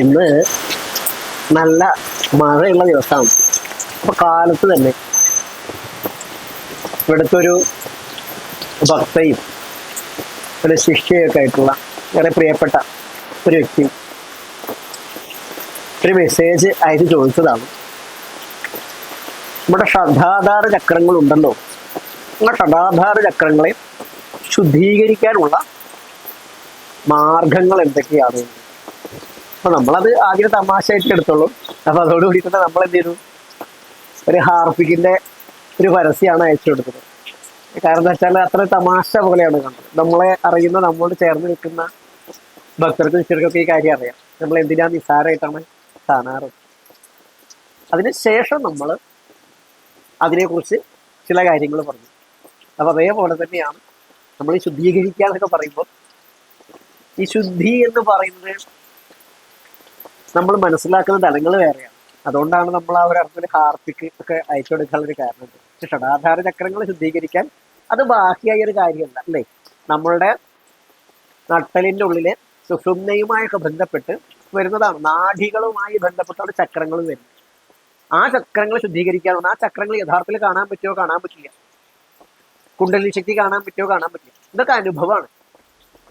ഇന്ന് നല്ല മഴയുള്ള ദിവസമാണ്. അപ്പൊ കാലത്ത് തന്നെ ഇവിടുത്തെ ഒരു ഭക്തയും ഒരു ശിക്ഷയൊക്കെ ആയിട്ടുള്ള വളരെ പ്രിയപ്പെട്ട ഒരു വ്യക്തി ഒരു മെസ്സേജ് അയച്ച് ചോദിച്ചതാണ്. നമ്മുടെ ഷഡാധാര ചക്രങ്ങൾ ഉണ്ടല്ലോ. നമ്മുടെ ഷഡാധാര ചക്രങ്ങളെ ശുദ്ധീകരിക്കാനുള്ള മാർഗങ്ങൾ എന്തൊക്കെയാണ്? അപ്പൊ നമ്മളത് ആദ്യം തമാശയായിട്ട് എടുത്തോളൂ അപ്പൊ അതോടുകൂടി തന്നെ നമ്മൾ എന്ത് ചെയ്തു? ഒരു ഹാർപ്പിക്കിന്റെ ഒരു പരസ്യമാണ് അയച്ചു കൊടുത്തത്. കാരണം എന്താ വെച്ചാൽ അത്ര തമാശ പോലെയാണ് കണ്ടത്. നമ്മളെ അറിയുന്ന നമ്മളോട് ചേർന്ന് നിൽക്കുന്ന ഭക്തർക്ക് നിശ്ചയർക്കൊക്കെ ഈ കാര്യം അറിയാം. നമ്മൾ എന്തിനാ നിസ്സാരമായിട്ടാണ് കാണാറ്? അതിനുശേഷം നമ്മൾ അതിനെക്കുറിച്ച് ചില കാര്യങ്ങൾ പറഞ്ഞു. അപ്പൊ അതേപോലെ തന്നെയാണ് നമ്മൾ ശുദ്ധീകരിക്കുക എന്നൊക്കെ പറയുമ്പോൾ ഈ ശുദ്ധി എന്ന് പറയുന്നത് നമ്മൾ മനസ്സിലാക്കുന്ന തലങ്ങൾ വേറെയാണ്. അതുകൊണ്ടാണ് നമ്മൾ ആ ഒരു അർത്ഥത്തിൽ ഹാർപ്പിക്ക് ഒക്കെ അയച്ചു കൊടുക്കാനുള്ള ഒരു കാരണം പക്ഷെ ഷടാധാര ചക്രങ്ങൾ ശുദ്ധീകരിക്കാൻ അത് ബാക്കിയായ ഒരു കാര്യമല്ല അല്ലേ? നമ്മളുടെ നട്ടലിന്റെ ഉള്ളിലെ സുഷുമ്നയുമായൊക്കെ ബന്ധപ്പെട്ട് വരുന്നതാണ്. നാഡികളുമായി ബന്ധപ്പെട്ടാണ് ചക്രങ്ങൾ വരുന്നത് ആ ചക്രങ്ങൾ ശുദ്ധീകരിക്കാനാണ് ആ ചക്രങ്ങൾ യഥാർത്ഥത്തിൽ കാണാൻ പറ്റുമോ കാണാൻ പറ്റില്ല? കുണ്ടലി ശക്തി കാണാൻ പറ്റുമോ കാണാൻ പറ്റില്ല? ഇതൊക്കെ അനുഭവമാണ്.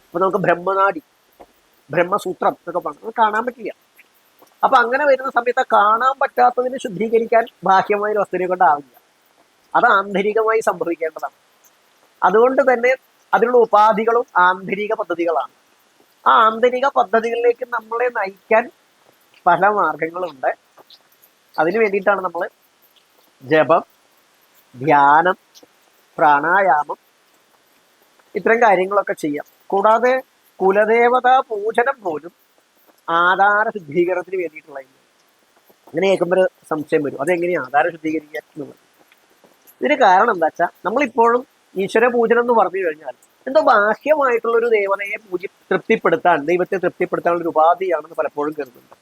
അപ്പൊ നമുക്ക് ബ്രഹ്മനാടി ബ്രഹ്മസൂത്രം എന്നൊക്കെ പറഞ്ഞു കാണാൻ പറ്റില്ല. അപ്പൊ അങ്ങനെ വരുന്ന സമയത്ത് കാണാൻ പറ്റാത്തതിനെ ശുദ്ധീകരിക്കാൻ ബാഹ്യമായ ഒരു വസ്തുവിനെ കൊണ്ടാവില്ല. അത് ആന്തരികമായി സംഭവിക്കേണ്ടതാണ്. അതുകൊണ്ട് തന്നെ അതിനുള്ള ഉപാധികളും ആന്തരിക പദ്ധതികളാണ്. ആ ആന്തരിക പദ്ധതികളിലേക്ക് നമ്മളെ നയിക്കാൻ പല മാർഗങ്ങളുണ്ട്. അതിനു വേണ്ടിയിട്ടാണ് നമ്മൾ ജപം ധ്യാനം പ്രാണായാമം ഇത്തരം കാര്യങ്ങളൊക്കെ ചെയ്യാം. കൂടാതെ കുലദേവതാ പൂജനം പോലും ആധാര ശുദ്ധീകരണത്തിന് വേണ്ടിയിട്ടുള്ള അങ്ങനെ കേൾക്കുമ്പോൾ ഒരു സംശയം വരും. അതെങ്ങനെയാണ് ആധാര ശുദ്ധീകരിക്കുക എന്നുള്ളത്? ഇതിന് കാരണം എന്താ വെച്ചാൽ നമ്മളിപ്പോഴും ഈശ്വര പൂജനം എന്ന് പറഞ്ഞു കഴിഞ്ഞാൽ എന്തോ ബാഹ്യമായിട്ടുള്ള ഒരു ദേവതയെ പൂജി തൃപ്തിപ്പെടുത്താൻ ദൈവത്തെ തൃപ്തിപ്പെടുത്താനുള്ള ഒരു ഉപാധിയാണെന്ന് പലപ്പോഴും കരുതുന്നുണ്ട്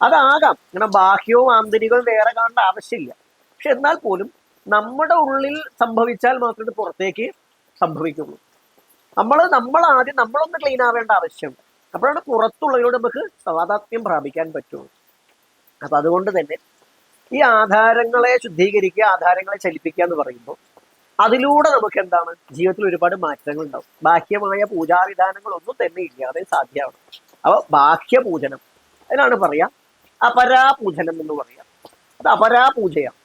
അതാകാം. ഇങ്ങനെ ബാഹ്യവും ആന്തരികവും വേറെ കാണേണ്ട ആവശ്യമില്ല. പക്ഷെ എന്നാൽ പോലും നമ്മുടെ ഉള്ളിൽ സംഭവിച്ചാൽ മാത്രമേ പുറത്തേക്ക് സംഭവിക്കുള്ളൂ. നമ്മൾ നമ്മൾ ആദ്യം നമ്മളൊന്ന് ക്ലീൻ ആവേണ്ട ആവശ്യമുണ്ട്. അപ്പോഴാണ് പുറത്തുള്ളവരോട് നമുക്ക് സ്വാതാത്മ്യം പ്രാപിക്കാൻ പറ്റുള്ളൂ അപ്പൊ അതുകൊണ്ട് തന്നെ ഈ ആധാരങ്ങളെ ശുദ്ധീകരിക്കുക ആധാരങ്ങളെ ചലിപ്പിക്കുക എന്ന് പറയുമ്പോൾ അതിലൂടെ നമുക്ക് എന്താണ്? ജീവിതത്തിൽ ഒരുപാട് മാറ്റങ്ങൾ ഉണ്ടാവും. ബാഹ്യമായ പൂജാവിധാനങ്ങളൊന്നും തന്നെ ഇല്ലാതെ സാധ്യമാണ്. അപ്പൊ ബാഹ്യപൂജനം അതിനാണ് പറയാ അപരാപൂജനം എന്ന് പറയാം. അത് അപരാപൂജയാണ്.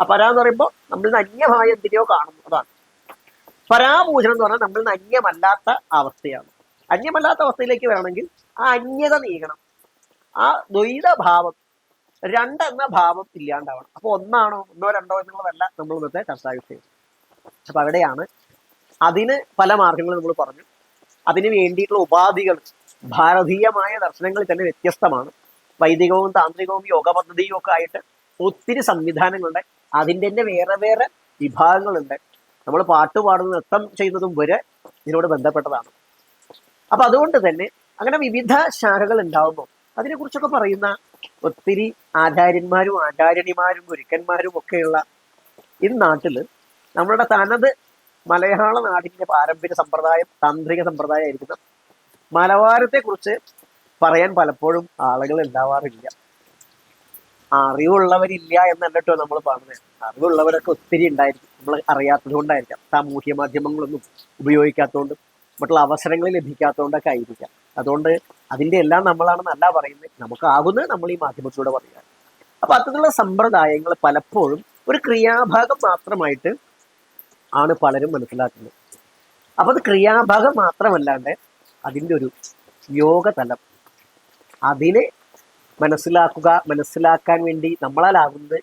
അപരാ എന്ന് പറയുമ്പോൾ നമ്മൾ അന്യമായ എന്തിനെയോ കാണുന്നു അതാണ് പരാപൂജനം എന്ന് പറഞ്ഞാൽ നമ്മൾ അന്യമല്ലാത്ത അവസ്ഥയാണ്. അന്യമല്ലാത്ത അവസ്ഥയിലേക്ക് വരണമെങ്കിൽ ആ അന്യത നീങ്ങണം. ആ ദ്വൈത ഭാവം രണ്ടെന്ന ഭാവം ഇല്ലാണ്ടാവണം. അപ്പൊ ഒന്നാണോ ഒന്നോ രണ്ടോ എന്നുള്ളതല്ല നമ്മൾ ഇന്നത്തെ ചർച്ചാ വിഷയം അപ്പൊ അവിടെയാണ് അതിന് പല മാർഗങ്ങൾ നമ്മൾ പറഞ്ഞു. അതിന് വേണ്ടിയിട്ടുള്ള ഉപാധികൾ ഭാരതീയമായ ദർശനങ്ങളിൽ തന്നെ വ്യത്യസ്തമാണ്. വൈദികവും താന്ത്രികവും യോഗ പദ്ധതിയും ഒക്കെ ആയിട്ട് ഒത്തിരി സംവിധാനങ്ങളുണ്ട്. അതിന്റെ തന്നെ വേറെ വേറെ വിഭാഗങ്ങളുണ്ട്. നമ്മൾ പാട്ട് പാടുന്ന നൃത്തം ചെയ്യുന്നതും വരെ ഇതിനോട് ബന്ധപ്പെട്ടതാണ്. അപ്പൊ അതുകൊണ്ട് തന്നെ അങ്ങനെ വിവിധ ശാഖകൾ ഉണ്ടാവുമ്പോൾ അതിനെക്കുറിച്ചൊക്കെ പറയുന്ന ഒത്തിരി ആചാര്യന്മാരും ആചാര്യണിമാരും ഗുരുക്കന്മാരും ഒക്കെയുള്ള ഈ നാട്ടിൽ നമ്മളുടെ തനത് മലയാള നാടിന്റെ പാരമ്പര്യ സമ്പ്രദായം താന്ത്രിക സമ്പ്രദായം ആയിരിക്കുന്ന മലബാരത്തെ കുറിച്ച് പറയാൻ പലപ്പോഴും ആളുകൾ ഉണ്ടാവാറില്ല. അറിവുള്ളവരില്ല എന്നല്ലോ നമ്മൾ പറഞ്ഞത്. അറിവുള്ളവരൊക്കെ ഒത്തിരി ഉണ്ടായിരിക്കും. നമ്മൾ അറിയാത്തത് കൊണ്ടായിരിക്കാം. സാമൂഹ്യ മാധ്യമങ്ങളൊന്നും ഉപയോഗിക്കാത്തതുകൊണ്ടും മറ്റുള്ള അവസരങ്ങൾ ലഭിക്കാത്തതുകൊണ്ടൊക്കെ ആയിരിക്കാം. അതുകൊണ്ട് അതിന്റെ എല്ലാം നമ്മളാണെന്നല്ല പറയുന്നത്. നമുക്കാകുന്നത് നമ്മൾ ഈ മാധ്യമത്തിലൂടെ പറയുക. അപ്പൊ അത്തരത്തിലുള്ള സമ്പ്രദായങ്ങൾ പലപ്പോഴും ഒരു ക്രിയാഭാഗം മാത്രമായിട്ട് ആണ് പലരും മനസ്സിലാക്കുന്നത്. അപ്പൊ അത് ക്രിയാഭാഗം മാത്രമല്ലാണ്ട് അതിന്റെ ഒരു യോഗതലം അതിനെ മനസ്സിലാക്കുക മനസ്സിലാക്കാൻ വേണ്ടി നമ്മളാലാകുന്നത്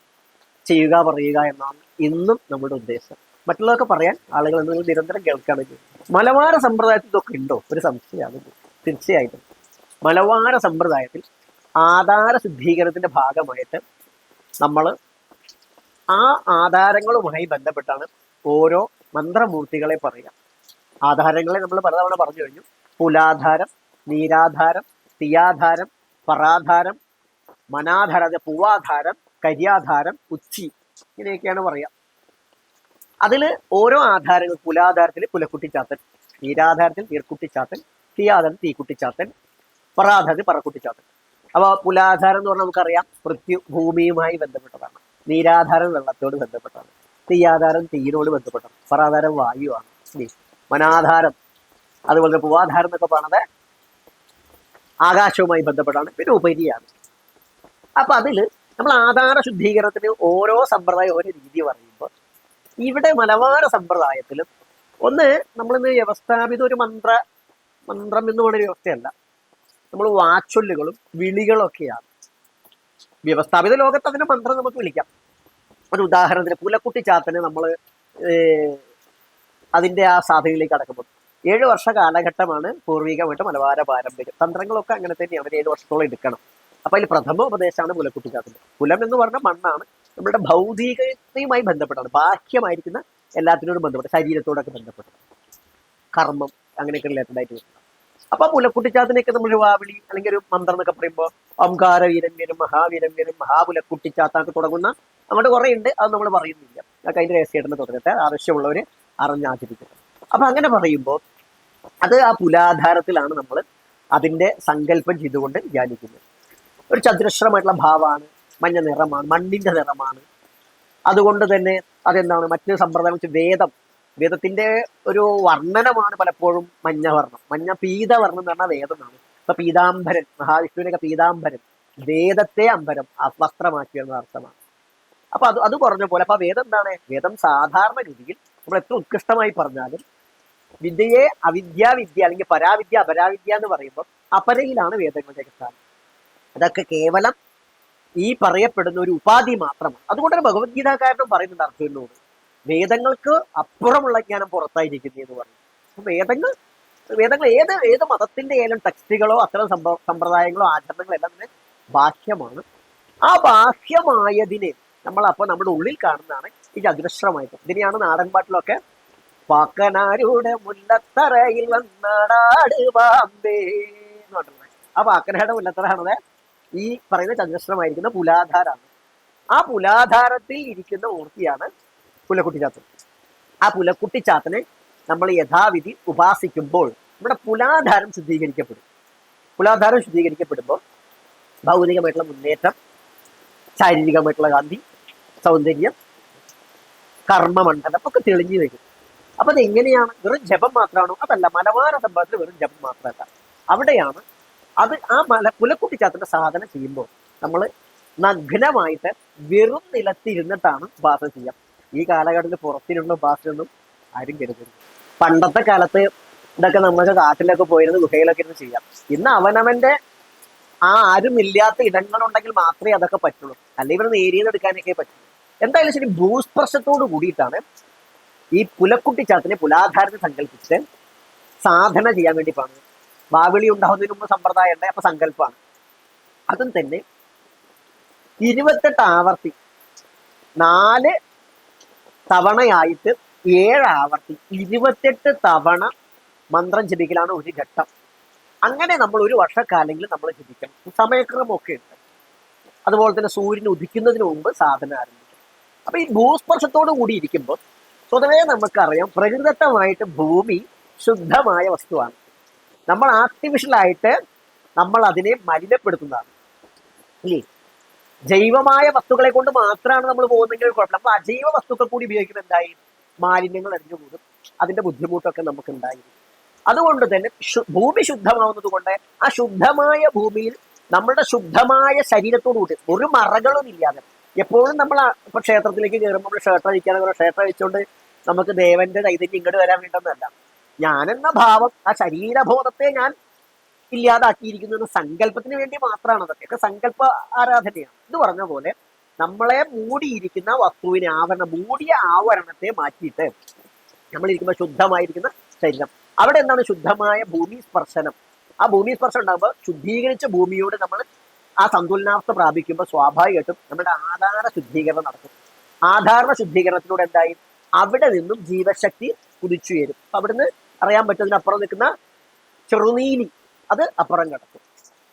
ചെയ്യുക പറയുക എന്നാണ് ഇന്നും നമ്മുടെ ഉദ്ദേശം. മറ്റുള്ളതൊക്കെ പറയാൻ ആളുകൾ നിങ്ങൾ നിരന്തരം കേൾക്കുകയാണെങ്കിൽ മലബാര സമ്പ്രദായത്തിൽ ഇതൊക്കെ ഉണ്ടോ? ഒരു സംശയമാണ്. തീർച്ചയായിട്ടും. മലബാര സമ്പ്രദായത്തിൽ ആധാര ശുദ്ധീകരണത്തിന്റെ ഭാഗമായിട്ട് നമ്മൾ ആ ആധാരങ്ങളുമായി ബന്ധപ്പെട്ടാണ് ഓരോ മന്ത്രമൂർത്തികളെ പറയുക. ആധാരങ്ങളെ നമ്മൾ പലതവണ പറഞ്ഞു കഴിഞ്ഞു. പുലാധാരം നീരാധാരം തീയാധാരം പറാധാരം മനാധാരം പൂവാധാരം കരിയാധാരം ഉച്ചി ഇങ്ങനെയൊക്കെയാണ് പറയുക. അതിൽ ഓരോ ആധാരങ്ങൾ കുലാധാരത്തിൽ കുലക്കുട്ടിച്ചാത്തൻ തീരാധാരത്തിൽ തീർക്കുട്ടിച്ചാത്തൻ തീയാധാരം തീക്കുട്ടിച്ചാത്തൻ പറാധാരത്തിൽ പറക്കുട്ടിച്ചാത്തൻ. അപ്പൊ പുലാധാരം എന്ന് പറഞ്ഞാൽ നമുക്കറിയാം പൃഥ്വി ഭൂമിയുമായി ബന്ധപ്പെട്ടതാണ്. നീരാധാരം വെള്ളത്തോട് ബന്ധപ്പെട്ടതാണ്. തീയാധാരം തീയിനോട് ബന്ധപ്പെട്ടതാണ്. പറാധാരം വായുവാണ്. മനാധാരം അതുപോലെ തന്നെ പൂവാധാരം എന്നൊക്കെ പറഞ്ഞത് ആകാശവുമായി ബന്ധപ്പെട്ടാണ്. പിന്നെ ഉപരിയാണ്. അപ്പൊ അതിൽ നമ്മൾ ആധാര ശുദ്ധീകരണത്തിന് ഓരോ സമ്പ്രദായം ഓരോ രീതി പറയുമ്പോൾ ഇവിടെ മലബാര സമ്പ്രദായത്തിലും ഒന്ന് നമ്മളിന്ന് വ്യവസ്ഥാപിത ഒരു മന്ത്ര മന്ത്രം എന്ന് പറയുന്ന വ്യവസ്ഥയല്ല. നമ്മൾ വാച്ചൊല്ലുകളും വിളികളൊക്കെയാണ്. വ്യവസ്ഥാപിത ലോകത്ത് അതിന് മന്ത്രം നമുക്ക് വിളിക്കാം. ഒരു ഉദാഹരണത്തിന് പുലക്കുട്ടി ചാത്തന് നമ്മൾ അതിന്റെ ആ സാധനയിലേക്ക് അടക്കുമ്പോൾ ഏഴ് വർഷ കാലഘട്ടമാണ് പൂർവികമായിട്ട് മലബാര പാരമ്പര്യം. തന്ത്രങ്ങളൊക്കെ അങ്ങനെ തന്നെയാണ്. ഒരു ഏഴ് വർഷത്തോളം എടുക്കണം. അപ്പൊ അതിൽ പ്രഥമ ഉപദേശമാണ് പുലക്കുട്ടി ചാത്തന് പുലം എന്ന് പറഞ്ഞാൽ മണ്ണാണ്. നമ്മുടെ ഭൗതികതയുമായി ബന്ധപ്പെട്ടാണ്. ബാഹ്യമായിരിക്കുന്ന എല്ലാത്തിനോടും ബന്ധപ്പെട്ട ശരീരത്തോടൊക്കെ ബന്ധപ്പെട്ട. കർമ്മം അങ്ങനെയൊക്കെ റിലേറ്റഡ് ആയിട്ട് വരുന്നത്. അപ്പൊ മുലക്കുട്ടിച്ചാത്തിനൊക്കെ നമ്മൾ വാവിളി അല്ലെങ്കിൽ ഒരു മന്ത്രം എന്നൊക്കെ പറയുമ്പോൾ ഓംകാര വീരന്യനും മഹാവീരന്യനും മഹാപുലക്കുട്ടിച്ചാത്തൊക്കെ തുടങ്ങുന്ന നമ്മുടെ കുറെ ഉണ്ട് അത് നമ്മൾ പറയുന്നില്ല. അതൊക്കെ അതിന്റെ രഹസ്യമായിട്ട് തുടങ്ങട്ടെ ആവശ്യമുള്ളവര് അറിഞ്ഞാചരിക്കുന്നത് അപ്പൊ അങ്ങനെ പറയുമ്പോൾ അത് ആ പുലാധാരത്തിലാണ് നമ്മൾ അതിന്റെ സങ്കല്പം ചെയ്തുകൊണ്ട് ധ്യാനിക്കുന്നത്. ഒരു ചതുരശ്രമായിട്ടുള്ള ഭാവമാണ് മഞ്ഞ നിറമാണ് മണ്ണിന്റെ നിറമാണ്. അതുകൊണ്ട് തന്നെ അതെന്താണ്? മറ്റൊരു സമ്പ്രദായം വെച്ച് വേദം. വേദത്തിന്റെ ഒരു വർണനമാണ് പലപ്പോഴും മഞ്ഞവർണം മഞ്ഞ പീതവർണം എന്ന് പറഞ്ഞാൽ വേദമാണ്. ഇപ്പൊ പീതാംബരൻ മഹാവിഷ്ണുവിനൊക്കെ പീതാംബരൻ. വേദത്തെ അമ്പരം വസ്ത്രമാക്കി എന്ന അർത്ഥമാണ്. അപ്പൊ അത് അത് പറഞ്ഞ പോലെ അപ്പൊ വേദം എന്താണ്? വേദം സാധാരണ രീതിയിൽ നമ്മൾ എത്ര ഉത്കൃഷ്ടമായി പറഞ്ഞാലും വിദ്യയെ അവിദ്യ വിദ്യ അല്ലെങ്കിൽ പരാവിദ്യ അപരാവിദ്യ എന്ന് പറയുമ്പോൾ അപരയിലാണ് വേദങ്ങളുടെ സ്ഥാനം അതൊക്കെ കേവലം ഈ പറയപ്പെടുന്ന ഒരു ഉപാധി മാത്രമാണ്. അതുകൊണ്ട് തന്നെ ഭഗവത്ഗീതാകാരനും പറയുന്നുണ്ട് അർജുനോട് വേദങ്ങൾക്ക് അപ്പുറമുള്ള ജ്ഞാനം പുറത്തായിരിക്കുന്നു എന്ന് പറഞ്ഞു അപ്പൊ വേദങ്ങൾ വേദങ്ങൾ ഏത് ഏത് മതത്തിന്റെ ഏലും ടെക്സ്റ്റുകളോ അത്തരം സംഭവ സമ്പ്രദായങ്ങളോ ആചരണങ്ങളോ എല്ലാം തന്നെ ബാഹ്യമാണ്. ആ ബാഹ്യമായതിനെ നമ്മൾ അപ്പോൾ നമ്മുടെ ഉള്ളിൽ കാണുന്നതാണ് ഈ ചതുരശ്രമായിട്ട് ഇതിനെയാണ് നാടൻ പാട്ടിലൊക്കെ പാക്കനാരുടെ മുല്ലത്തറയിൽ വന്നാടാട് ബാമ്പേ എന്ന് പറഞ്ഞത്. ആ പാക്കനാരുടെ മുല്ലത്തറയാണത്. ഈ പറയുന്ന ചതുരശ്രമായിരിക്കുന്ന പുലാധാരാണ്. ആ പുലാധാരത്തിൽ ഇരിക്കുന്ന മൂർത്തിയാണ് പുലക്കുട്ടിച്ചാത്തൻ. ആ പുലക്കുട്ടിച്ചാത്തനെ നമ്മൾ യഥാവിധി ഉപാസിക്കുമ്പോൾ നമ്മുടെ പുലാധാരം ശുദ്ധീകരിക്കപ്പെടും. പുലാധാരം ശുദ്ധീകരിക്കപ്പെടുമ്പോൾ ഭൗതികമായിട്ടുള്ള മുന്നേറ്റം ശാരീരികമായിട്ടുള്ള ഗാന്ധി സൗന്ദര്യം കർമ്മമണ്ഡലം ഒക്കെ തെളിഞ്ഞു വരും. അപ്പൊ അത് എങ്ങനെയാണ് വെറും ജപം മാത്രമാണോ? അതല്ല മലബാര സംഭവത്തിൽ വെറും ജപം മാത്രമല്ല. അവിടെയാണ് അത് ആ മല പുലക്കുട്ടിച്ചാത്തിന്റെ സാധന ചെയ്യുമ്പോൾ നമ്മൾ നഗ്നമായിട്ട് വെറും നിലത്തിരുന്നിട്ടാണ് ഉപാസന ചെയ്യാം. ഈ കാലഘട്ടത്തിൽ പുറത്തിരുന്ന ഉപാസനയൊന്നും ആരും കരുതരുത്. പണ്ടത്തെ കാലത്ത് ഇതൊക്കെ നമുക്ക് കാട്ടിലൊക്കെ പോയിരുന്ന് ഗുഹയിലൊക്കെ ഇരുന്ന് ചെയ്യാം. ഇന്ന് അവനവന്റെ ആ ആരും ഇല്ലാത്ത ഇടങ്ങളുണ്ടെങ്കിൽ മാത്രമേ അതൊക്കെ പറ്റുള്ളൂ. അല്ലെങ്കിൽ ഇവർ നേരിയത് എടുക്കാനൊക്കെ പറ്റുള്ളൂ. എന്തായാലും ശരി ഭൂസ്പർശത്തോട് കൂടിയിട്ടാണ് ഈ പുലക്കുട്ടി ചാത്തിനെ പുലാധാരത്തെ സങ്കല്പിച്ച് സാധന ചെയ്യാൻ വേണ്ടി പറഞ്ഞത് ബാവിളി ഉണ്ടാവുന്നതിന് മുമ്പ് സമ്പ്രദായം ഉണ്ട് അപ്പൊ സങ്കല്പമാണ്. അതും തന്നെ ഇരുപത്തെട്ട് ആവർത്തി നാല് തവണയായിട്ട് ഏഴ് ആവർത്തി ഇരുപത്തെട്ട് തവണ മന്ത്രം ജപിക്കലാണ് ഒരു ഘട്ടം. അങ്ങനെ നമ്മൾ ഒരു വർഷക്കാലെങ്കിലും നമ്മൾ ജപിക്കണം. സമയക്രമമൊക്കെ ഉണ്ട്. അതുപോലെ തന്നെ സൂര്യൻ ഉദിക്കുന്നതിന് മുമ്പ് സാധന ആരംഭിക്കും അപ്പൊ ഈ ഭൂസ്പർശത്തോടു കൂടി ഇരിക്കുമ്പോൾ സ്വതവേ നമുക്കറിയാം പ്രകൃതമായിട്ട് ഭൂമി ശുദ്ധമായ വസ്തുവാണ്. നമ്മൾ ആർട്ടിഫിഷ്യലായിട്ട് നമ്മൾ അതിനെ മലിനപ്പെടുത്തുന്നതാണ്. ഇല്ലേ? ജൈവമായ വസ്തുക്കളെ കൊണ്ട് മാത്രമാണ് നമ്മൾ പോകുന്നതെങ്കിൽ കുഴപ്പമില്ല. നമ്മൾ അജൈവ വസ്തുക്കൾ കൂടി ഉപയോഗിക്കുമ്പോൾ എന്തായി? മാലിന്യങ്ങൾ അടിഞ്ഞുകൂടും അതിന്റെ ബുദ്ധിമുട്ടൊക്കെ നമുക്ക് ഉണ്ടായിരിക്കും അതുകൊണ്ട് തന്നെ ഭൂമി ശുദ്ധമാവുന്നത് കൊണ്ട് ആ ശുദ്ധമായ ഭൂമിയിൽ നമ്മുടെ ശുദ്ധമായ ശരീരത്തോടു കൂടി ഒരു മറകളും ഇല്ലാതെ എപ്പോഴും നമ്മൾ ഇപ്പൊ ക്ഷേത്രത്തിലേക്ക് കയറുമ്പോൾ നമ്മൾ ഷർട്ട് ക്ഷേത്രം അഴിച്ചുകൊണ്ട് നമുക്ക് ദേവന്റെ ചൈതന്യം ഇങ്ങോട്ട് വരാൻ വേണ്ടെന്നല്ല ഞാനെന്ന ഭാവം ആ ശരീരബോധത്തെ ഞാൻ ഇല്ലാതാക്കിയിരിക്കുന്നു എന്ന സങ്കല്പത്തിന് വേണ്ടി മാത്രമാണ് അതൊക്കെ. ഒക്കെ സങ്കല്പ ആരാധനയാണ്. ഇത് പറഞ്ഞ പോലെ നമ്മളെ മൂടിയിരിക്കുന്ന വസ്തുവിനെ ആവരണം മൂടിയ ആവരണത്തെ മാറ്റിയിട്ട് നമ്മളിരിക്കുമ്പോൾ ശുദ്ധമായിരിക്കുന്ന ശരീരം. അവിടെ എന്താണ് ശുദ്ധമായ ഭൂമി സ്പർശനം? ആ ഭൂമി സ്പർശനം ഉണ്ടാകുമ്പോൾ ശുദ്ധീകരിച്ച ഭൂമിയോട് നമ്മൾ ആ സന്തുലനാവസ്ഥ പ്രാപിക്കുമ്പോൾ സ്വാഭാവികമായിട്ടും നമ്മുടെ ആധാര ശുദ്ധീകരണം നടക്കും. ആധാരണ ശുദ്ധീകരണത്തിലൂടെ എന്തായി? അവിടെ നിന്നും ജീവശക്തി കുതിച്ചുയരും. അവിടുന്ന് അറിയാൻ പറ്റുന്നതിനപ്പുറം നിൽക്കുന്ന ചെറുനീലി. അത് അപ്പുറം കിടക്കും.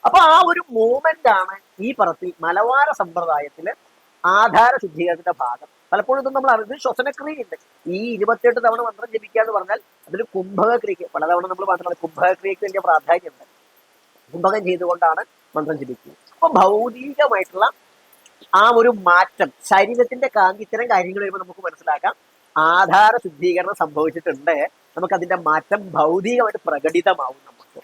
അപ്പൊ ആ ഒരു മൂമെന്റ് ആണ് ഈ പറത്തിൽ മലവാര സമ്പ്രദായത്തിലെ ആധാര ശുദ്ധീകരണത്തിന്റെ ഭാഗം. പലപ്പോഴും ഇതൊന്നും നമ്മൾ അറിയുന്നത് ശ്വസനക്രിയയുണ്ട്. ഈ ഇരുപത്തിയെട്ട് തവണ മന്ത്രം ജപിക്കുക എന്ന് പറഞ്ഞാൽ അതിൽ കുംഭകക്രിയക്ക് പലതവണ നമ്മൾ മാത്രമല്ല കുംഭകക്രിയക്ക് വലിയ പ്രാധാന്യമുണ്ട് കുംഭകം ചെയ്തുകൊണ്ടാണ് മന്ത്രം ജപിക്കുന്നത് അപ്പൊ ഭൗതികമായിട്ടുള്ള ആ ഒരു മാറ്റം ശരീരത്തിന്റെ കാന്തി ഇത്തരം കാര്യങ്ങൾ വരുമ്പോൾ നമുക്ക് മനസ്സിലാക്കാം. ആധാര ശുദ്ധീകരണം സംഭവിച്ചിട്ടുണ്ട്. നമുക്ക് അതിന്റെ മാറ്റം ഭൗതികമായിട്ട് പ്രകടിതമാവും നമുക്ക്.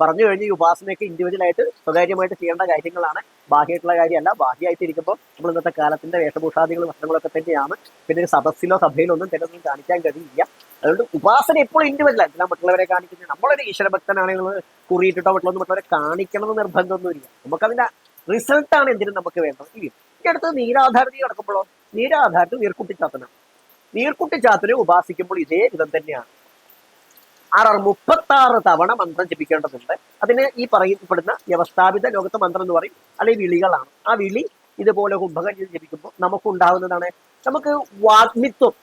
പറഞ്ഞു കഴിഞ്ഞ് ഈ ഉപാസനയൊക്കെ ഇൻഡിവിജ്വൽ ആയിട്ട് സ്വകാര്യമായിട്ട് ചെയ്യേണ്ട കാര്യങ്ങളാണ്. ബാഹ്യമായിട്ടുള്ള കാര്യമല്ല. ബാഹ്യമായിട്ട് ഇരിക്കുമ്പോൾ നമ്മൾ ഇന്നത്തെ കാലത്തിന്റെ വേഷഭൂഷാദികളും വസ്ത്രങ്ങളൊക്കെ തന്നെയാണ്. പിന്നെ സദസ്സിലോ സഭയിലോ ഒന്നും തന്നെ ഒന്നും കാണിക്കാൻ കഴിയില്ല. അതുകൊണ്ട് ഉപാസന എപ്പോഴും ഇൻഡിവിജ്വൽ ഞാൻ മറ്റുള്ളവരെ കാണിക്കുന്നത് നമ്മളൊരു ഈശ്വരഭക്തനാണെങ്കിൽ കുറിയിട്ടിട്ടോ മറ്റുള്ള മറ്റുള്ളവരെ കാണിക്കണം എന്ന് നിർബന്ധമൊന്നുമില്ല. നമുക്കതിന്റെ റിസൾട്ടാണ് എന്തിനും നമുക്ക് വേണ്ടത്. ഈ അടുത്ത് നീരാധാരതി കിടക്കുമ്പോഴോ നീരാധാരത്തിൽ നീർക്കുട്ടിച്ചാത്തനാണ് നീർക്കുട്ടിച്ചാത്തനെ ഉപാസിക്കുമ്പോൾ ഇതേ വിധം തന്നെയാണ്. ആറാറ് മുപ്പത്തി ആറ് തവണ മന്ത്രം ജപിക്കേണ്ടതുണ്ട്. അതിന് ഈ പറയപ്പെടുന്ന വ്യവസ്ഥാപിത ലോകത്ത് മന്ത്രം എന്ന് പറയും. അല്ലെങ്കിൽ വിളികളാണ്. ആ വിളി ഇതുപോലെ കുംഭകം ചെയ്ത് ജപിക്കുമ്പോൾ നമുക്കുണ്ടാകുന്നതാണ് നമുക്ക് വാഗ്മിത്വം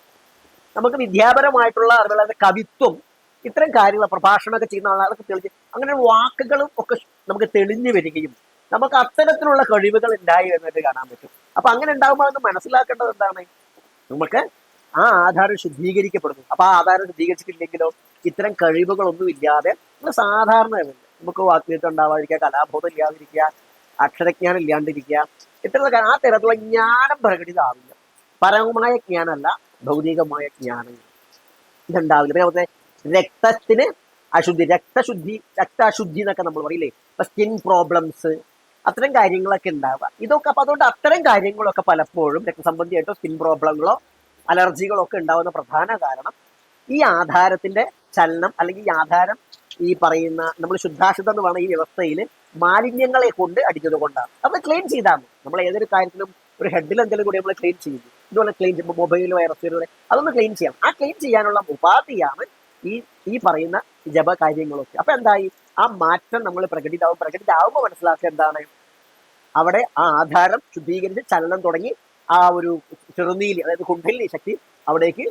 നമുക്ക് വിദ്യാപരമായിട്ടുള്ള അതുപോലെ കവിത്വം ഇത്തരം കാര്യങ്ങൾ പ്രഭാഷണമൊക്കെ ചെയ്യുന്ന ആളുകൾക്ക് തെളിഞ്ഞ് അങ്ങനെ വാക്കുകളും ഒക്കെ നമുക്ക് തെളിഞ്ഞു വരികയും നമുക്ക് അത്തരത്തിലുള്ള കഴിവുകൾ ഉണ്ടായി എന്നൊക്കെ കാണാൻ പറ്റും. അപ്പൊ അങ്ങനെ ഉണ്ടാകുമ്പോൾ അത് മനസ്സിലാക്കേണ്ടത് എന്താണ്? നമുക്ക് ആ ആധാരം ശുദ്ധീകരിക്കപ്പെടുന്നു. അപ്പൊ ആ ആധാരം ശുദ്ധീകരിച്ചിട്ടില്ലെങ്കിലോ ഇത്തരം കഴിവുകളൊന്നും ഇല്ലാതെ സാധാരണ നമുക്ക് വാക്യത്വം ഉണ്ടാവാതിരിക്കുക കലാബോധം ഇല്ലാതിരിക്കുക അക്ഷരജ്ഞാനം ഇല്ലാണ്ടിരിക്കുക ഇത്തരത്തിലൊക്കെ ആ തരത്തിലുള്ള ജ്ഞാനം പ്രകടിതാവില്ല. പരമമായ ജ്ഞാനമല്ല ഭൗതികമായ ജ്ഞാനം ഇതുണ്ടാവില്ല. പിന്നെ രക്തത്തിന് അശുദ്ധി രക്തശുദ്ധി രക്ത അശുദ്ധി എന്നൊക്കെ നമ്മൾ പറയില്ലേ ഇപ്പൊ സ്കിൻ പ്രോബ്ലംസ് അത്തരം കാര്യങ്ങളൊക്കെ ഉണ്ടാവുക. ഇതൊക്കെ അപ്പൊ അതുകൊണ്ട് അത്തരം കാര്യങ്ങളൊക്കെ പലപ്പോഴും രക്തസംബന്ധിയായിട്ടോ സ്കിൻ പ്രോബ്ലങ്ങളോ അലർജികളോ ഒക്കെ ഉണ്ടാവുന്ന പ്രധാന കാരണം ഈ ആധാരത്തിന്റെ ചലനം അല്ലെങ്കിൽ ഈ ആധാരം ഈ പറയുന്ന നമ്മൾ ശുദ്ധാശുദ്ധം എന്ന് പറയുന്ന ഈ വ്യവസ്ഥയിൽ മാലിന്യങ്ങളെ കൊണ്ട് അടിച്ചത് കൊണ്ടാണ്. അത് ക്ലെയിം ചെയ്താൽ നമ്മൾ ഏതൊരു കാര്യത്തിലും ഒരു ഹെഡിൽ എന്തെങ്കിലും കൂടി നമ്മൾ ക്ലെയിം ചെയ്യുന്നു ഇതുപോലെ ക്ലെയിം ചെയ്യുമ്പോൾ മൊബൈൽ വൈറസുകൾ അതൊന്ന് ക്ലെയിം ചെയ്യാം. ആ ക്ലെയിം ചെയ്യാനുള്ള ഉപാധിയാണ് ഈ ഈ പറയുന്ന ജപ കാര്യങ്ങളൊക്കെ. അപ്പൊ എന്തായി? ആ മാറ്റം നമ്മൾ പ്രകടിതാവും. പ്രകടിതാവുമ്പോൾ മനസ്സിലാക്കുക എന്താണ്? അവിടെ ആ ആധാരം ശുദ്ധീകരിച്ച് ചലനം തുടങ്ങി ആ ഒരു ചെറുനീലി അതായത് കുണ്ടലിനി ശക്തി അവിടേക്ക്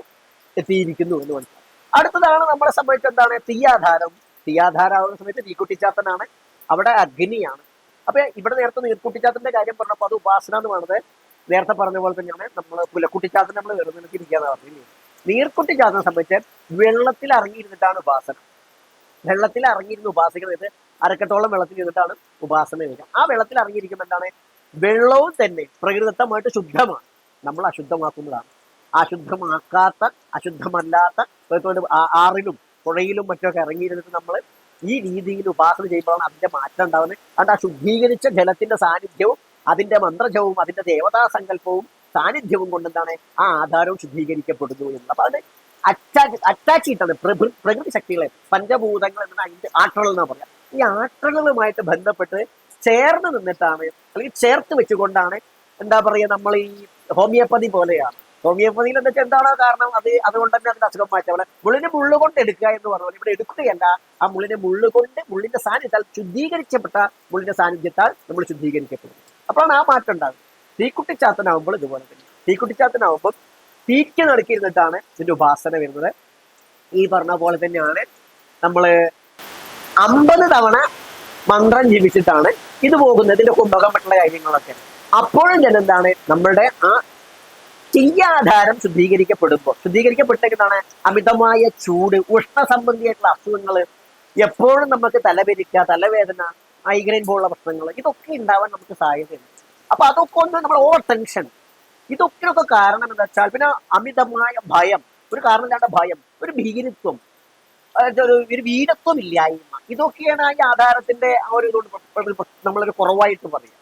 എത്തിയിരിക്കുന്നു എന്ന് മനസ്സിലാക്കാം അടുത്തതാണ് നമ്മളെ സംബന്ധിച്ച് എന്താണ്? തീയാധാരം. തീയാധാരാവുന്ന സമയത്ത് തീക്കുട്ടിച്ചാത്തനാണ്. അവിടെ അഗ്നിയാണ്. അപ്പൊ ഇവിടെ നേരത്തെ നീർക്കുട്ടിച്ചാത്തന്റെ കാര്യം പറഞ്ഞപ്പോൾ അത് ഉപാസന എന്ന് പറഞ്ഞത് നേരത്തെ പറഞ്ഞ പോലെ തന്നെയാണ് നമ്മൾ പുലക്കുട്ടിച്ചാത്തൻ നമ്മൾ വെറുതെ ഇരിക്കാന്ന് പറഞ്ഞില്ലേ നീർക്കുട്ടിച്ചാത്തനെ സംബന്ധിച്ച് വെള്ളത്തിൽ ഇറങ്ങിയിരുന്നിട്ടാണ് ഉപാസന. വെള്ളത്തിൽ ഇറങ്ങിയിരുന്ന് ഉപാസിക്കുന്നത് അരക്കെട്ടോളം വെള്ളത്തിൽ ഇരുന്നിട്ടാണ് ഉപാസന ആ വെള്ളത്തിൽ ഇറങ്ങിയിരിക്കുമ്പോൾ എന്താണ്? വെള്ളവും തന്നെ പ്രകൃതമായിട്ട് ശുദ്ധമാണ്. നമ്മൾ അശുദ്ധമാക്കുന്നതാണ് അശുദ്ധമാക്കാത്ത അശുദ്ധമല്ലാത്ത ആറിലും പുഴയിലും മറ്റൊക്കെ ഇറങ്ങിയിരുന്നിട്ട് നമ്മൾ ഈ രീതിയിൽ ഉപാസന ചെയ്യുമ്പോഴാണ് അതിന്റെ മാറ്റം ഉണ്ടാവുന്നത്. അതുകൊണ്ട് ആ ശുദ്ധീകരിച്ച ജലത്തിന്റെ സാന്നിധ്യവും അതിന്റെ മന്ത്രജവും അതിന്റെ ദേവതാ സങ്കല്പവും സാന്നിധ്യവും കൊണ്ടെന്താണ് ആ ആധാരവും ശുദ്ധീകരിക്കപ്പെടുന്നു എന്ന്. അപ്പൊ അത് അറ്റാച്ച് അറ്റാച്ച് ചെയ്തിട്ടാണ് പ്രകൃ പ്രകൃതി ശക്തികളെ പഞ്ചഭൂതങ്ങൾ എന്ന അഞ്ച് ആട്ടകൾ എന്ന് പറയാം. ഈ ആട്ടകളുമായിട്ട് ബന്ധപ്പെട്ട് ചേർന്ന് നിന്നിട്ടാണ് അല്ലെങ്കിൽ ചേർത്ത് വെച്ചുകൊണ്ടാണ് എന്താ പറയുക നമ്മൾ ഈ ഹോമിയോപ്പതി പോലെയാണ്. ഹോമിയോപ്പതിയിൽ എന്താ എന്താണോ കാരണം അത് അതുകൊണ്ട് തന്നെ അതിന്റെ അസുഖം മാറ്റാം മുള്ളിനെ മുള്ളു കൊണ്ട് എടുക്കുക എന്ന് പറഞ്ഞാൽ ഇവിടെ എടുക്കുകയല്ല. ആ മുള്ളിനെ മുള്ളു കൊണ്ട് മുള്ളിന്റെ സാന്നിധ്യത്താൽ ശുദ്ധീകരിക്കപ്പെട്ട മുള്ളിന്റെ സാന്നിധ്യത്താൽ നമ്മൾ ശുദ്ധീകരിക്കപ്പെടും അപ്പോഴാണ് ആ മാറ്റം ഉണ്ടാകുന്നത്. തീക്കുട്ടിച്ചാത്തനാവുമ്പോൾ ഇതുപോലെ തന്നെ. തീക്കുട്ടിച്ചാത്തനാവുമ്പോൾ തീക്ക് നടക്കിയിരുന്നിട്ടാണ് ഇതിന്റെ ഉപാസന വരുന്നത്. ഈ പറഞ്ഞ പോലെ തന്നെയാണ് നമ്മൾ അമ്പത് തവണ മന്ത്രം ജീവിച്ചിട്ടാണ് ഇത് പോകുന്നത്. ഇതിന്റെ കുംഭകം കാര്യങ്ങളൊക്കെ. അപ്പോഴും എന്താണ്? നമ്മളുടെ ആ ചെയ്യാധാരം ശുദ്ധീകരിക്കപ്പെടുമ്പോൾ. ശുദ്ധീകരിക്കപ്പെട്ടെന്നാണ് അമിതമായ ചൂട് ഉഷ്ണ സംബന്ധിയായിട്ടുള്ള അസുഖങ്ങൾ എപ്പോഴും നമുക്ക് തലപെരിക്കുക തലവേദന മൈഗ്രെയിൻ പോലുള്ള പ്രശ്നങ്ങൾ ഇതൊക്കെ ഉണ്ടാവാൻ നമുക്ക് സാധ്യതയുണ്ട്. അപ്പൊ അതൊക്കെ ഒന്ന് നമ്മൾ ഓവർ ടെൻഷൻ ഇതൊക്കെ കാരണം എന്താ വെച്ചാൽ പിന്നെ അമിതമായ ഭയം. ഒരു കാരണമില്ലാത്ത ഭയം? ഒരു ഭീകരത്വം. ഒരു വീരത്വം ഇല്ലായ്മ ഇതൊക്കെയാണ് ആ ആധാരത്തിന്റെ ആ ഒരു നമ്മളൊരു കുറവായിട്ട് പറയുക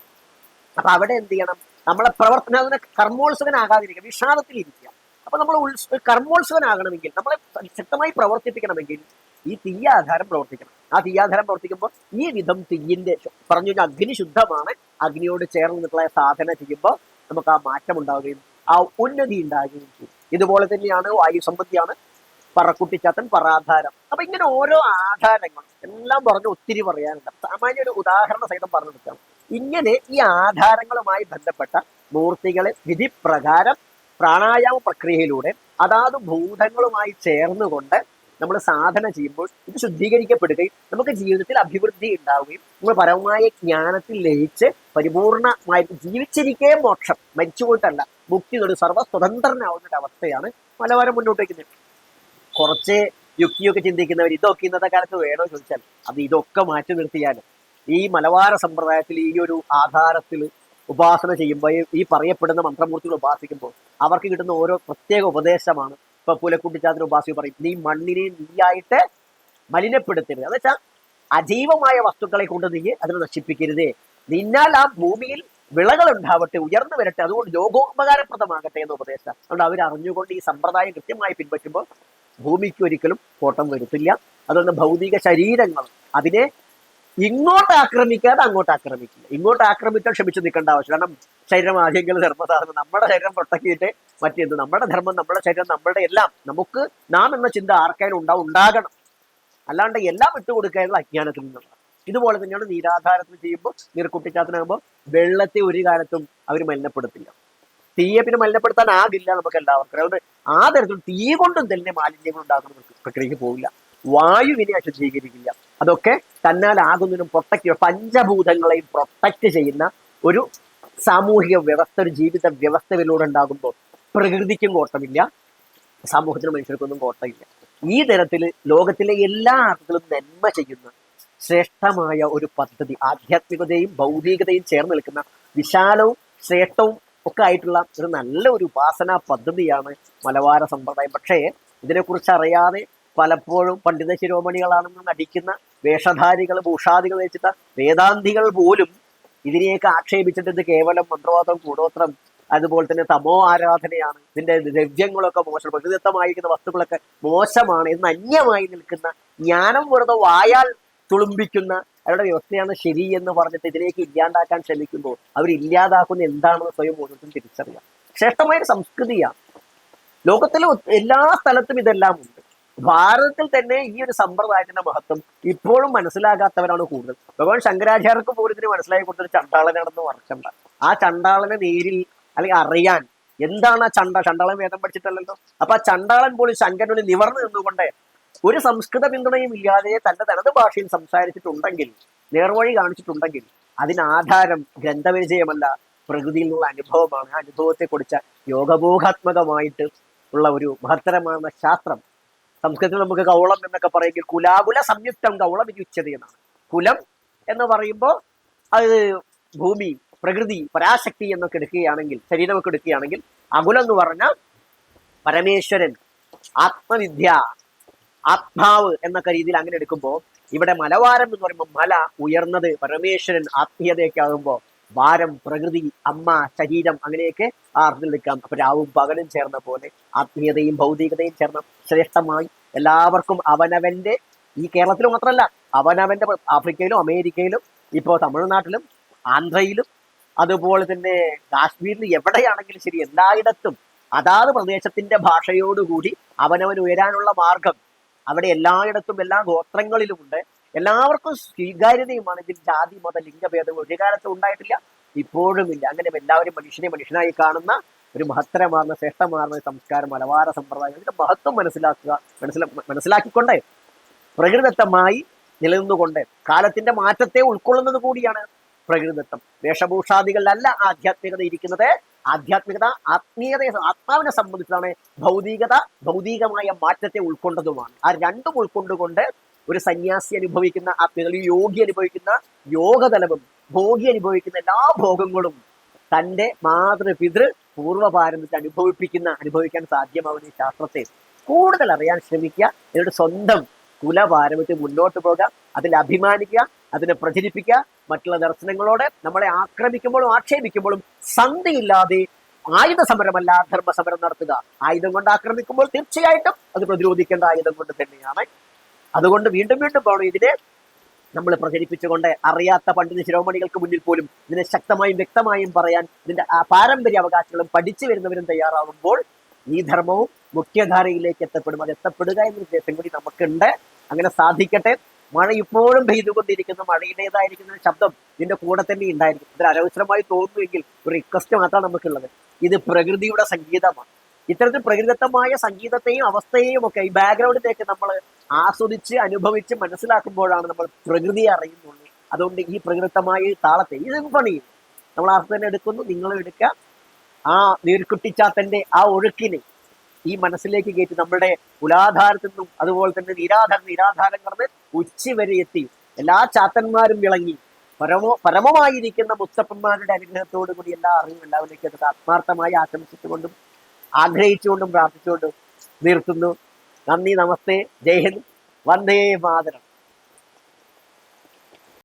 അപ്പൊ അവിടെ എന്ത് ചെയ്യണം? നമ്മളെ പ്രവർത്തന അതിനെ കർമ്മോത്സവനാകാതിരിക്കുക വിഷാദത്തിലിരിക്കുക അപ്പൊ നമ്മൾ കർമ്മോത്സവനാകണമെങ്കിൽ നമ്മളെ ശക്തമായി പ്രവർത്തിപ്പിക്കണമെങ്കിൽ ഈ തീയാധാരം പ്രവർത്തിക്കണം. ആ തീയാധാരം പ്രവർത്തിക്കുമ്പോൾ ഈ വിധം തീയിന്റെ പറഞ്ഞു കഴിഞ്ഞാൽ അഗ്നി ശുദ്ധമാണ്. അഗ്നിയോട് ചേർന്ന് നിൽക്കുന്ന സാധന ചെയ്യുമ്പോൾ നമുക്ക് ആ മാറ്റം ഉണ്ടാവുകയും ആ ഉന്നതി ഉണ്ടാകുകയും ചെയ്യും. ഇതുപോലെ തന്നെയാണ് വായു സമ്പത്തിയാണ് പറക്കുട്ടിച്ചാത്തൻ പറാധാരം അപ്പൊ ഇങ്ങനെ ഓരോ ആധാരങ്ങൾ എല്ലാം പറഞ്ഞു ഒത്തിരി പറയാനുണ്ട്. സാമാന്യ ഒരു ഉദാഹരണ സഹിതം പറഞ്ഞു കൊടുക്കാം. ഇങ്ങനെ ഈ ആധാരങ്ങളുമായി ബന്ധപ്പെട്ട മൂർത്തികളെ വിധിപ്രകാരം പ്രാണായാമ പ്രക്രിയയിലൂടെ അതാത് ഭൂതങ്ങളുമായി ചേർന്നുകൊണ്ട് നമ്മൾ സാധന ചെയ്യുമ്പോൾ ഇത് ശുദ്ധീകരിക്കപ്പെടുകയും നമുക്ക് ജീവിതത്തിൽ അഭിവൃദ്ധി ഉണ്ടാവുകയും നമ്മൾ പരമമായ ജ്ഞാനത്തിൽ ലയിച്ച് പരിപൂർണമായിട്ട് ജീവിച്ചിരിക്കേ മോക്ഷം. മരിച്ചുകൊണ്ടല്ല മുക്തി ഒരു സർവസ്വതന്ത്രനാവുന്ന ഒരു അവസ്ഥയാണ് പലവരും മുന്നോട്ട് വയ്ക്കുന്നത്. കുറച്ച് യുക്തിയൊക്കെ ചിന്തിക്കുന്നവർ ഇതൊക്കെ ഇന്നത്തെ കാലത്ത് വേണോ ചോദിച്ചാൽ? അത് ഇതൊക്കെ മാറ്റി നിർത്തിയാൽ ഈ മലബാര സമ്പ്രദായത്തിൽ ഈ ഒരു ആധാരത്തിൽ ഉപാസന ചെയ്യുമ്പോൾ ഈ- പറയപ്പെടുന്ന മന്ത്രമൂർത്തികൾ ഉപാസിക്കുമ്പോൾ അവർക്ക് കിട്ടുന്ന ഓരോ പ്രത്യേക ഉപദേശമാണ്. ഇപ്പൊ പുലക്കുട്ടിച്ചാത്തിന് ഉപാസി പറയും നീ മണ്ണിനെ നീയായിട്ട് മലിനപ്പെടുത്തരുത്. എന്ന് വെച്ചാൽ അജീവമായ വസ്തുക്കളെ കൊണ്ട് നീ അതിനെ നശിപ്പിക്കരുതേ. നിന്നാൽ ആ ഭൂമിയിൽ വിളകൾ ഉണ്ടാവട്ടെ ഉയർന്നു വരട്ടെ അതുകൊണ്ട് ലോകോപകാരപ്രദമാകട്ടെ എന്ന് ഉപദേശം. അതുകൊണ്ട് അവർ അറിഞ്ഞുകൊണ്ട് ഈ സമ്പ്രദായം കൃത്യമായി പിൻപറ്റുമ്പോൾ ഭൂമിക്ക് ഒരിക്കലും കോട്ടം വരുത്തില്ല. അതുകൊണ്ട് ഭൗതിക ശരീരങ്ങൾ അതിനെ ഇങ്ങോട്ട് ആക്രമിക്കാതെ അങ്ങോട്ട് ആക്രമിക്കില്ല ഇങ്ങോട്ട് ആക്രമിക്കാൻ ക്ഷമിച്ചു നിൽക്കേണ്ട ആവശ്യം കാരണം ശരീരം ആദ്യമെങ്കിലും ധർമ്മസാധനം നമ്മുടെ ശരീരം പ്രൊട്ടക്കിയിട്ട് മറ്റെന്ത് നമ്മുടെ ധർമ്മം നമ്മുടെ ശരീരം നമ്മുടെ എല്ലാം നമുക്ക് നാം എന്ന ചിന്ത ആർക്കായാലും ഉണ്ടാവും ഉണ്ടാകണം. അല്ലാണ്ട് എല്ലാം വിട്ടുകൊടുക്കാനുള്ള അജ്ഞാനത്തിൽ നിന്നുള്ള ഇതുപോലെ തന്നെയാണ് നീരാധാരത്തിൽ ചെയ്യുമ്പോൾ നീർക്കുട്ടിച്ചാത്തനാകുമ്പോൾ വെള്ളത്തെ ഒരു കാലത്തും അവർ മലിനപ്പെടുത്തില്ല. തീയെ പിന്നെ മലിനപ്പെടുത്താൻ ആകില്ല നമുക്ക് എല്ലാവർക്കും അതുകൊണ്ട് ആ തരത്തിൽ തീ കൊണ്ടും തന്നെ മാലിന്യങ്ങൾ ഉണ്ടാക്കുന്ന പ്രക്രിയക്ക് പോകില്ല. വായുവിനെ അശുദ്ധീകരിക്കില്ല അതൊക്കെ തന്നാൽ ആകുന്നതിനും പ്രൊട്ടക്ട് പഞ്ചഭൂതങ്ങളെയും പ്രൊട്ടക്ട് ചെയ്യുന്ന ഒരു സാമൂഹിക വ്യവസ്ഥ ഒരു ജീവിത വ്യവസ്ഥയിലൂടെ ഉണ്ടാകുമ്പോൾ പ്രകൃതിക്കും കോട്ടമില്ല സമൂഹത്തിനും മനുഷ്യർക്കൊന്നും കോട്ടമില്ല. ഈ തരത്തിൽ ലോകത്തിലെ എല്ലാ ആർക്കും നന്മ ചെയ്യുന്ന ശ്രേഷ്ഠമായ ഒരു പദ്ധതി ആധ്യാത്മികതയും ഭൗതികതയും ചേർന്ന് നിൽക്കുന്ന വിശാലവും ശ്രേഷ്ഠവും ഒക്കെ ആയിട്ടുള്ള ഒരു നല്ല ഒരു ഉപാസനാ പദ്ധതിയാണ് മലബാര സമ്പ്രദായം. പക്ഷേ ഇതിനെക്കുറിച്ച് അറിയാതെ പലപ്പോഴും പണ്ഡിത ശിരോമണികളാണെന്ന് നടിക്കുന്ന വേഷധാരികൾ ഭൂഷാദികൾ വെച്ചിട്ട വേദാന്തികൾ പോലും ഇതിനെയൊക്കെ ആക്ഷേപിച്ചിട്ട് ഇത് കേവലം മന്ത്രവാദം കൂടോത്രം അതുപോലെ തന്നെ തമോ ആരാധനയാണ്. ഇതിന്റെ ദ്രവ്യങ്ങളൊക്കെ മോശം പ്രകൃതിദത്തമായിരിക്കുന്ന വസ്തുക്കളൊക്കെ മോശമാണ്. എന്ന് അന്യമായി നിൽക്കുന്ന ജ്ഞാനം വെറുതെ വായാൽ തുളുമ്പിക്കുന്ന അവരുടെ വ്യവസ്ഥയാണ് ശരി എന്ന് പറഞ്ഞിട്ട് ഇതിലേക്ക് ഇല്ലാണ്ടാക്കാൻ ശ്രമിക്കുമ്പോൾ അവർ ഇല്ലാതാക്കുന്ന എന്താണെന്ന് സ്വയം ഓരോരുത്തരും തിരിച്ചറിയാം. ശ്രേഷ്ഠമായ സംസ്കൃതിയാണ്. ലോകത്തിലെ എല്ലാ സ്ഥലത്തും ഇതെല്ലാം ഉണ്ട്. ഭാരതത്തിൽ തന്നെ ഈ ഒരു സമ്പ്രദായത്തിന്റെ മഹത്വം ഇപ്പോഴും മനസ്സിലാകാത്തവരാണ് കൂടുതൽ. ഭഗവാൻ ശങ്കരാചാര്യർക്ക് പോലും ഇതിന് മനസ്സിലാക്കി കൊടുത്തൊരു ചണ്ടാളനാണെന്ന് പറഞ്ഞ ആ ചണ്ടാളനെ നേരിൽ അല്ലെങ്കിൽ അറിയാൻ എന്താണ് ആ ചണ്ട? ചണ്ടാളൻ വേദം പഠിച്ചിട്ടല്ലല്ലോ. അപ്പൊ ആ ചണ്ടാളൻ പോലും ശങ്കരനുള്ളിൽ നിവർന്നു നിന്നുകൊണ്ട് ഒരു സംസ്കൃത പിന്തുണയും ഇല്ലാതെ തന്റെ തനത് ഭാഷയിൽ സംസാരിച്ചിട്ടുണ്ടെങ്കിൽ നേർവഴി കാണിച്ചിട്ടുണ്ടെങ്കിൽ അതിനാധാരം ഗ്രന്ഥപരിചയമല്ല പ്രകൃതിയിൽ നിന്നുള്ള അനുഭവമാണ്. ആ അനുഭവത്തെ കുറിച്ച യോഗബോധാത്മകമായിട്ട് ഉള്ള ഒരു മഹത്തരമായ ശാസ്ത്രം സംസ്കൃതത്തിൽ നമുക്ക് കൗളം എന്നൊക്കെ പറയുമെങ്കിൽ കുലാകുല സംയുക്തം കൗളം ഇത്യുച്ചതി എന്നാണ് കുലം എന്ന് പറയുമ്പോൾ അത് ഭൂമി പ്രകൃതി പരാശക്തി എന്നൊക്കെ എടുക്കുകയാണെങ്കിൽ ശരീരമൊക്കെ എടുക്കുകയാണെങ്കിൽ അകുലം എന്ന് പറഞ്ഞാൽ പരമേശ്വരൻ ആത്മവിദ്യ ആത്മാവ് എന്നൊക്കെ രീതിയിൽ അങ്ങനെ എടുക്കുമ്പോൾ ഇവിടെ മലവാരം എന്ന് പറയുമ്പോൾ മല ഉയർന്നത് പരമേശ്വരൻ ആത്മീയതയൊക്കെ ഭാരം പ്രകൃതി അമ്മ ശരീരം അങ്ങനെയൊക്കെ ആ അർത്ഥത്തിൽ നിൽക്കാം അപ്പൊ രാവും പകലും ചേർന്ന പോലെ ആത്മീയതയും ഭൗതികതയും ചേർന്ന ശ്രേഷ്ഠമായി എല്ലാവർക്കും അവനവന്റെ ഈ കേരളത്തിൽ മാത്രമല്ല അവനവന്റെ ആഫ്രിക്കയിലും അമേരിക്കയിലും ഇപ്പോൾ തമിഴ്നാട്ടിലും ആന്ധ്രയിലും അതുപോലെ തന്നെ കാശ്മീരിൽ എവിടെയാണെങ്കിലും ശരി എല്ലായിടത്തും അതാത് പ്രദേശത്തിന്റെ ഭാഷയോടുകൂടി അവനവൻ ഉയരാനുള്ള മാർഗം അവിടെ എല്ലായിടത്തും എല്ലാ ഗോത്രങ്ങളിലുമുണ്ട്. എല്ലാവർക്കും സ്വീകാര്യതയുമാണ്. ഇതിൽ ജാതി മത ലിംഗഭേദം ഒരു കാലത്തും ഉണ്ടായിട്ടില്ല ഇപ്പോഴും ഇല്ല. അങ്ങനെ എല്ലാവരും മനുഷ്യനെ മനുഷ്യനായി കാണുന്ന ഒരു മഹത്തരമാർന്ന ശ്രേഷ്ഠമാർന്ന സംസ്കാരം മലബാര സമ്പ്രദായം. ഇതിന്റെ മഹത്വം മനസ്സിലാക്കുക മനസ്സിലാ മനസ്സിലാക്കിക്കൊണ്ട് പ്രകൃതിദത്തമായി നിലനിന്നുകൊണ്ട് കാലത്തിന്റെ മാറ്റത്തെ ഉൾക്കൊള്ളുന്നത് കൂടിയാണ് പ്രകൃതിദത്തം. വേഷഭൂഷാദികളിലല്ല ആധ്യാത്മികത ഇരിക്കുന്നത്. ആധ്യാത്മികത ആത്മീയതയെ ആത്മാവിനെ സംബന്ധിച്ചാണ് ഭൗതികത ഭൗതികമായ മാറ്റത്തെ ഉൾക്കൊണ്ടതുമാണ്. ആ രണ്ടും ഉൾക്കൊണ്ടുകൊണ്ട് ഒരു സന്യാസി അനുഭവിക്കുന്ന ആത്മീയത യോഗി അനുഭവിക്കുന്ന യോഗതലവും ഭോഗി അനുഭവിക്കുന്ന എല്ലാ ഭോഗങ്ങളും തന്റെ മാതൃപിതൃ പിതൃ അനുഭവിപ്പിക്കുന്ന അനുഭവിക്കാൻ സാധ്യമാവുന്ന ഈ ശാസ്ത്രത്തെ കൂടുതൽ അറിയാൻ ശ്രമിക്കുക. എന്നിട്ട് സ്വന്തം കുലപാരമ്പര്യത്തിൽ മുന്നോട്ട് പോകുക അതിൽ അഭിമാനിക്കുക അതിനെ പ്രചരിപ്പിക്കുക. മറ്റുള്ള ദർശനങ്ങളോടെ നമ്മളെ ആക്രമിക്കുമ്പോഴും ആക്ഷേപിക്കുമ്പോഴും സന്ധിയില്ലാതെ ആയുധ സമരമല്ല ധർമ്മ സമരം നടത്തുക. ആയുധം കൊണ്ട് ആക്രമിക്കുമ്പോൾ തീർച്ചയായിട്ടും അത് പ്രതിരോധിക്കേണ്ട ആയുധം കൊണ്ട് തന്നെയാണ് അതുകൊണ്ട് വീണ്ടും വീണ്ടും പോകണം ഇതിനെ നമ്മൾ പ്രചരിപ്പിച്ചുകൊണ്ട് അറിയാത്ത പണ്ഡിത ശിരോമണികൾക്ക് മുന്നിൽ പോലും ഇതിനെ ശക്തമായും വ്യക്തമായും പറയാൻ ഇതിന്റെ പാരമ്പര്യ അവകാശങ്ങളും പഠിച്ചു വരുന്നവരും തയ്യാറാവുമ്പോൾ ഈ ധർമ്മവും മുഖ്യധാരയിലേക്ക് എത്തപ്പെടും. അത് എത്തപ്പെടുക എന്ന ഉദ്ദേശം കൂടി നമുക്കുണ്ട്. അങ്ങനെ സാധിക്കട്ടെ. മഴ ഇപ്പോഴും പെയ്തുകൊണ്ടിരിക്കുന്ന. മഴയുടേതായിരിക്കുന്ന ശബ്ദം ഇതിന്റെ കൂടെ തന്നെ ഉണ്ടായിരിക്കും. ഇതിൽ അനവസരമായി തോന്നുമെങ്കിൽ ഒരു റിക്വസ്റ്റ് മാത്രമാണ് നമുക്കുള്ളത്. ഇത് പ്രകൃതിയുടെ സംഗീതമാണ്. ഇത്തരത്തിൽ പ്രകൃതിദത്തമായ സംഗീതത്തെയും അവസ്ഥയെയും ഒക്കെ ഈ ബാക്ക്ഗ്രൗണ്ടിലേക്ക് നമ്മൾ ആസ്വദിച്ച് അനുഭവിച്ച് മനസ്സിലാക്കുമ്പോഴാണ് നമ്മൾ പ്രകൃതിയെ അറിയുന്നുള്ളൂ. അതുകൊണ്ട് ഈ പ്രകൃതമായ താളത്തെ ഈ പണി നമ്മൾ തന്നെ എടുക്കുന്നു നിങ്ങളും എടുക്കുക. ആ നീർക്കുട്ടിച്ചാത്തന്റെ ആ ഒഴുക്കിനെ ഈ മനസ്സിലേക്ക് കയറ്റി നമ്മുടെ കുലാധാരത്തിൽ നിന്നും അതുപോലെ തന്നെ നിരാധാര നിരാധാരം കടന്ന് ഉച്ചി വരെ എത്തി. എല്ലാ ചാത്തന്മാരും വിളങ്ങി. പരമോ പരമമായിരിക്കുന്ന മുത്തപ്പന്മാരുടെ അനുഗ്രഹത്തോടു കൂടി എല്ലാ അറിവും എല്ലാവരിലേക്കും എത്തുന്നത് ആത്മാർത്ഥമായി ആശംസിച്ചുകൊണ്ടും ആഗ്രഹിച്ചുകൊണ്ടും പ്രാർത്ഥിച്ചുകൊണ്ടും നിർത്തുന്നു. നന്ദി നമസ്തേ. ജയ് ഹിന്ദ്. വന്ദേ മാതരം.